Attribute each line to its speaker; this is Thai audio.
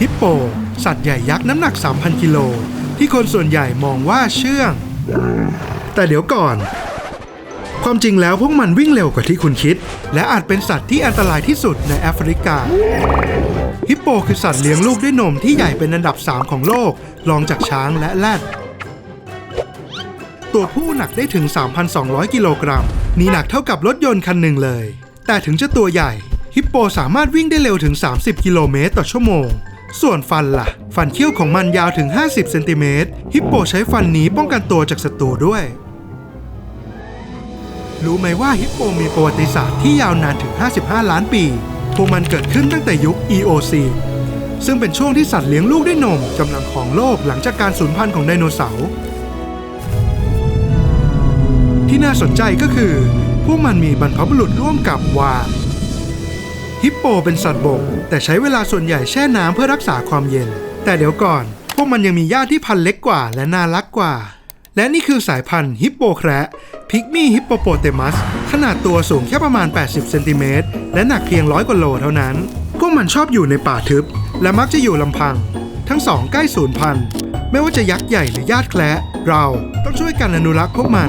Speaker 1: ฮิปโป สัตว์ใหญ่ยักษ์น้ำหนัก 3,000 กิโล ที่คนส่วนใหญ่มองว่าเชื่อง แต่เดี๋ยวก่อน ความจริงแล้วพวกมันวิ่งเร็วกว่าที่คุณคิด และอาจเป็นสัตว์ที่อันตรายที่สุดในแอฟริกา ฮิปโปคือสัตว์เลี้ยงลูกด้วยนมที่ใหญ่เป็นอันดับ 3 ของโลกรองจากช้างและแรดตัวผู้หนักได้ถึง 3,200 กิโลกรัมมีหนักเท่ากับรถยนต์คันหนึ่งเลย แต่ถึงจะตัวใหญ่ ฮิปโปสามารถวิ่งได้เร็วถึง 30 กิโลเมตรต่อชั่วโมง ส่วนฟันล่ะ ฟันเขี้ยวของมันยาวถึง 50 เซนติเมตร ฮิปโปใช้ฟันนี้ป้องกันตัวจากศัตรูด้วย รู้ไหมว่าฮิปโปมีประวัติศาสตร์ที่ยาวนานถึง 55 ล้านปี พวกมันเกิดขึ้นตั้งแต่ยุค EOC ซึ่งเป็นช่วงที่สัตว์เลี้ยงลูกด้วยนมกำลังของโลกหลังจากการสูญพันธุ์ของไดโนเสาร์ที่น่าสนใจก็คือ พวกมันมีบรรพบุรุษร่วมกับวาฬ ฮิปโปเป็นสัตว์บก แต่ใช้เวลาส่วนใหญ่แช่น้ำเพื่อรักษาความเย็น แต่เดี๋ยวก่อน พวกมันยังมีญาติที่พันเล็กกว่าและน่ารักกว่า และนี่คือสายพันธุ์ฮิปโปแคระพิกมี่ฮิปโปโปเตมัส ขนาดตัวสูงแค่ประมาณ 80 เซนติเมตร และหนักเพียงร้อยกว่าโลเท่านั้น พวกมันชอบอยู่ในป่าทึบ และมักจะอยู่ลำพัง ทั้งสองใกล้สูญพันธุ์ ไม่ว่าจะยักษ์ใหญ่หรือญาติแคระเราต้องช่วยกันอนุรักษ์พวกมัน